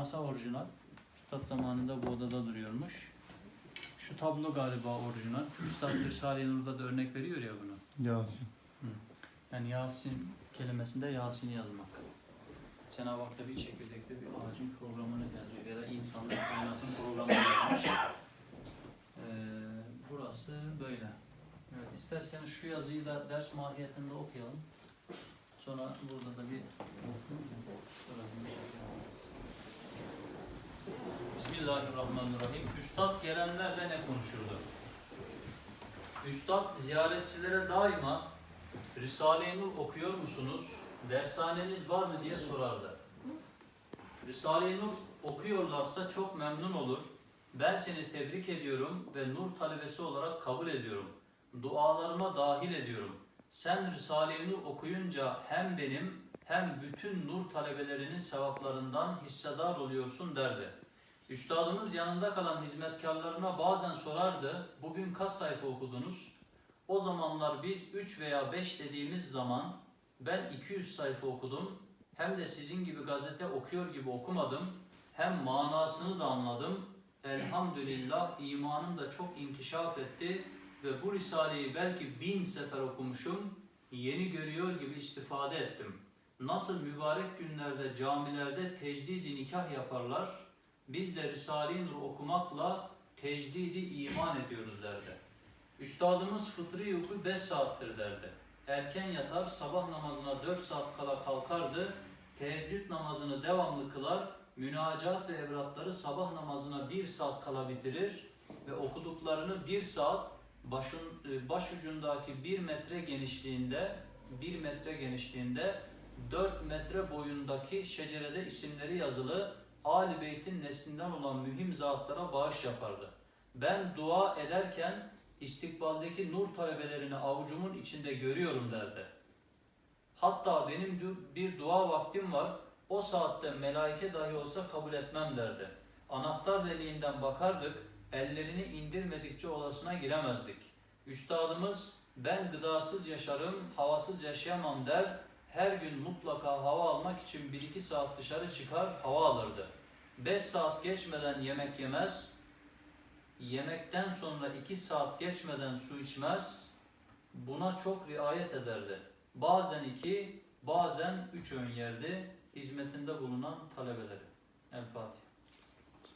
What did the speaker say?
masa orijinal. Üstad zamanında bu odada duruyormuş. Şu tablo galiba orijinal. Üstad Risale-i Nur'da da örnek veriyor ya bunu. Yasin. Yani Yasin kelimesinde Yasin'i yazmak. Cenab-ı Hak da bir çekirdekte bir ağacın programını yazıyor ya da insanlık kainatın programını yazmış. Ee, burası böyle. Evet, isterseniz şu yazıyı da ders mahiyetinde okuyalım. Sonra burada da bir sonra bir şey yaparız. Bismillahirrahmanirrahim. Üstad gelenlerle ne konuşurdu? Üstad ziyaretçilere daima Risale-i Nur okuyor musunuz? Dershaneniz var mı diye sorardı. Risale-i Nur okuyorlarsa çok memnun olur. Ben seni tebrik ediyorum ve Nur talebesi olarak kabul ediyorum. Dualarıma dahil ediyorum. Sen Risale-i Nur okuyunca hem benim hem bütün Nur talebelerinin sevaplarından hissedar oluyorsun derdi. Üstadımız yanında kalan hizmetkarlarına bazen sorardı, bugün kaç sayfa okudunuz? O zamanlar biz 3 veya 5 dediğimiz zaman ben 200 sayfa okudum. Hem de sizin gibi gazete okuyor gibi okumadım. Hem manasını da anladım. Elhamdülillah imanım da çok inkişaf etti ve bu risaleyi belki bin sefer okumuşum. Yeni görüyor gibi istifade ettim. Nasıl mübarek günlerde camilerde tecdidi nikah yaparlar, biz de Risale-i Nur okumakla tecdidi iman ediyoruz derdi. Üstadımız fıtri uyku 5 saattir derdi. Erken yatar, sabah namazına 4 saat kala kalkardı. Teheccüd namazını devamlı kılar. Münacat ve evratları sabah namazına 1 saat kala bitirir. Ve okuduklarını 1 saat başın, e, başucundaki 1 metre genişliğinde 1 metre genişliğinde 4 metre boyundaki şecerede isimleri yazılı Ali Beyt'in neslinden olan mühim zatlara bağış yapardı. Ben dua ederken istikbaldeki nur talebelerini avucumun içinde görüyorum derdi. Hatta benim bir dua vaktim var, o saatte melaike dahi olsa kabul etmem derdi. Anahtar deliğinden bakardık, ellerini indirmedikçe olasına giremezdik. Üstadımız ben gıdasız yaşarım, havasız yaşayamam der, her gün mutlaka hava almak için 1-2 saat dışarı çıkar, hava alırdı. 5 saat geçmeden yemek yemez, yemekten sonra 2 saat geçmeden su içmez, buna çok riayet ederdi. Bazen 2, bazen 3 öğün yerdi hizmetinde bulunan talebeleri. El Fatiha.